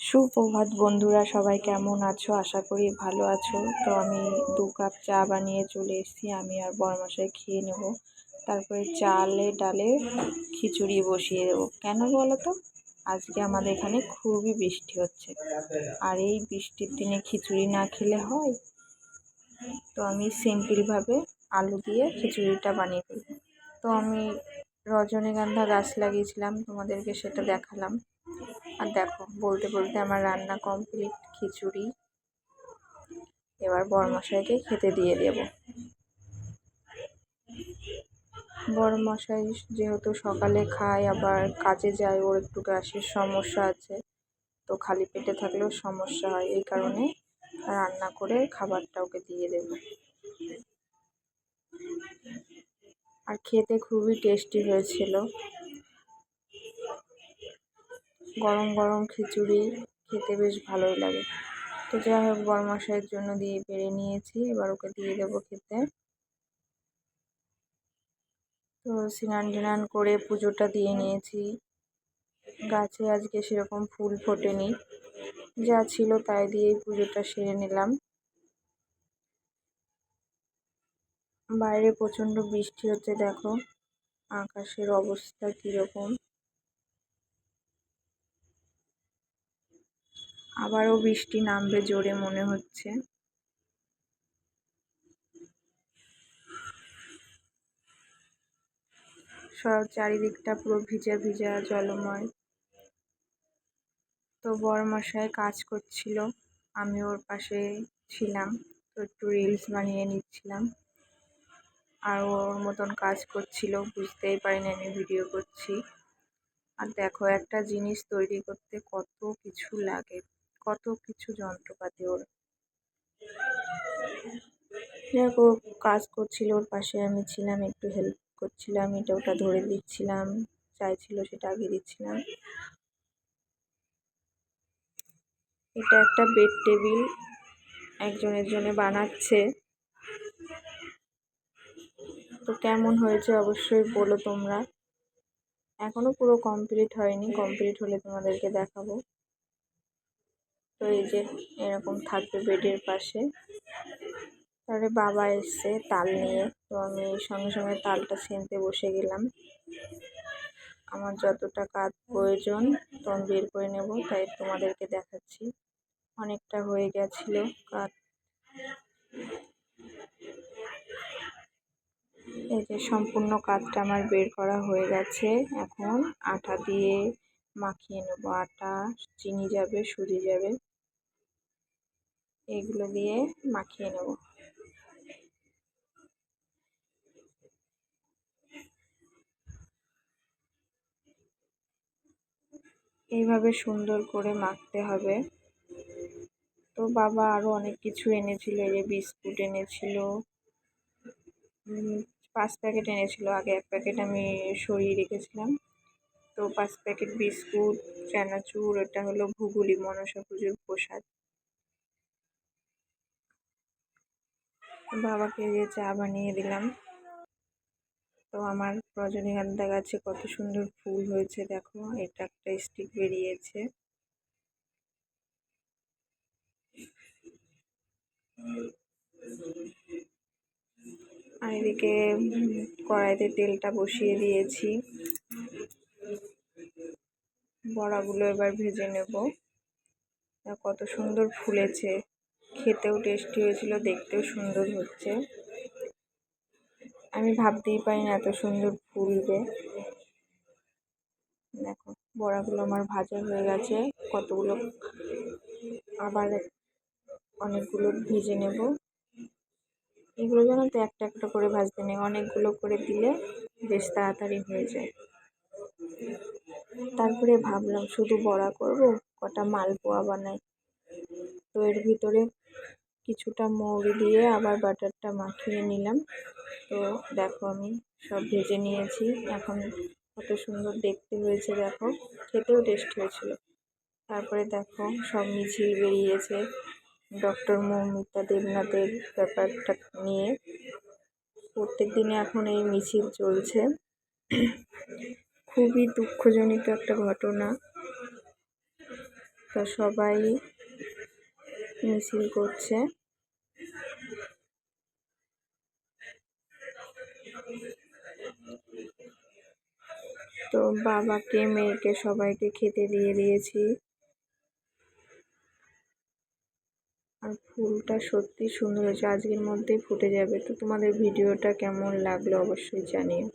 সুপ্রভাত বন্ধুরা, সবাই কেমন আছো? আশা করি ভালো আছো। তো আমি দু কাপ চা বানিয়ে চলে এসেছি। আমি আর বরমশাই খেয়ে নেব। তারপরে চালে ডালে খিচুড়ি বসিয়ে দেবো। কেন বলো তো? আজকে আমাদের এখানে খুবই বৃষ্টি হচ্ছে। আর এই বৃষ্টির দিনে খিচুড়ি না খেলে হয়? তো আমি সিম্পলভাবে আলু দিয়ে খিচুড়িটা বানিয়ে ফেলব। তো আমি রজনীগন্ধা গাছ লাগিয়েছিলাম। তোমাদেরকে সেটা দেখালাম। আর দেখো, বলতে বলতে আমার রান্না কমপ্লিট খিচুড়ি। এবার বরমশাইকে খেতে দিয়ে দেব। বরমশাই যেহেতু সকালে খায়, আবার কাজে যায়, ওর একটু গ্যাসের সমস্যা আছে, তো খালি পেটে থাকলেও সমস্যা হয়, এই কারণে রান্না করে খাবারটা ওকে দিয়ে দেব। আর খেতে খুবই টেস্টি হয়েছিল। গরম গরম খিচুড়ি খেতে বেশ ভালোই লাগে। তো যাই হোক বরমশাইয়ের জন্য দিয়ে বেড়ে নিয়েছি। এবার ওকে দিয়ে দেবো খেতে। তো স্নান টান করে পুজোটা দিয়ে নিয়েছি। গাছে আজকে সেরকম ফুল ফোটেনি। যা ছিল তাই দিয়েই পুজোটা সেরে নিলাম। বাইরে প্রচণ্ড বৃষ্টি হচ্ছে, দেখো। আকাশের অবস্থা কীরকম। আবারও বৃষ্টি নামবে জোরে মনে হচ্ছে। সব চারিদিকটা পুরো ভিজা ভিজা জলময়। তো মশাই কাজ করছিল, আমি ওর পাশে ছিলাম, তো একটু রিলস বানিয়ে নিচ্ছিলাম। আর ওর মতন কাজ করছিল, বুঝতেই পারিনি আমি ভিডিও করছি। আর দেখো একটা জিনিস তৈরি করতে কত কিছু লাগে। কত কিছু যন্ত্রপাতি ওর। দেখো কাজ করছিল, ওর পাশে আমি ছিলাম, একটু হেল্প করছিলাম, এটা ওটা ধরে দিচ্ছিলাম, চাইছিল সেটা আগে দিচ্ছিলাম। এটা একটা বেড টেবিল একজনের জন্য বানাচ্ছে। তো কেমন হয়েছে অবশ্যই বলো তোমরা। এখনও পুরো কমপ্লিট হয়নি কমপ্লিট হলে তোমাদেরকে দেখাবো। তো এই যে, এরকম থাকবে বেডের পাশে। তারপরে বাবা এসছে তাল নিয়ে। তো আমি সঙ্গে সঙ্গে তালটা ছিনতে বসে গেলাম। আমার যতটা কাজ প্রয়োজন তো আমি বের করে নেব। তাই তোমাদেরকে দেখাচ্ছি। অনেকটা হয়ে গেছিল কাজ। এই যে সম্পূর্ণ কাজটা আমার বের করা হয়ে গেছে। এখন আটা দিয়ে মাখিয়ে নেব। আটা চিনি যাবে, সুজি যাবে। এগুলো দিয়ে মাখিয়ে নেব। এইভাবে সুন্দর করে মাখতে হবে। তো বাবা আরও অনেক কিছু এনেছিল, এই যে বিস্কুট এনেছিল পাঁচ প্যাকেট এনেছিল। আগে এক প্যাকেট আমি সরিয়ে রেখেছিলাম। তো পাঁচ প্যাকেট বিস্কুট, চানাচুর, এটা হলো ঘুগুলি মনসা পুজোর প্রসাদ। বাবাকে যে চা বানিয়ে দিলাম। তো আমার রজনীগন্ধা গাছে কত সুন্দর ফুল হয়েছে দেখো, এটা একটা স্টিক বেরিয়েছে। আর এদিকে কড়াইতে তেলটা বসিয়ে দিয়েছি। বড়াগুলো এবার ভেজে নেব। কত সুন্দর ফুলেছে। খেতেও টেস্টি হয়েছিল, দেখতেও সুন্দর হচ্ছে। আমি ভাবতেই পারি না এত সুন্দর ফুলবে। দেখো, বড়াগুলো আমার ভাজা হয়ে গেছে, কতগুলো আবার অনেকগুলো ভেজে নেব। এগুলো যেন তো একটা একটা করে ভাজতে নেই, অনেকগুলো করে দিলে বেশ তাড়াতাড়ি হয়ে যায়। তারপরে ভাবলাম শুধু বড়া করব, কটা মালপোয়া বানাই। তো এর ভিতরে কিছুটা মৌরি দিয়ে আবার বাটারটা মাখিয়ে নিলাম। তো দেখো আমি সব ভেজে নিয়েছি। এখন কত সুন্দর দেখতে হয়েছে, দেখো। খেতেও টেস্ট হয়েছিল। তারপরে দেখো সব মিছিল বেরিয়েছে ডক্টর মৌমিতা দেবনাথের ব্যাপারটা নিয়ে। প্রত্যেক দিনে এখন এই মিছিল চলছে। খুবই দুঃখজনিত একটা ঘটনা। তো সবাই মিছিল করছে। তো বাবাকে, মেয়েকে সবাইকে খেতে দিয়ে দিয়েছি। আর ফুলটা সত্যি সুন্দর হয়েছে। আজকের মধ্যেই ফুটে যাবে। তো তোমাদের ভিডিওটা কেমন লাগল অবশ্যই জানিও।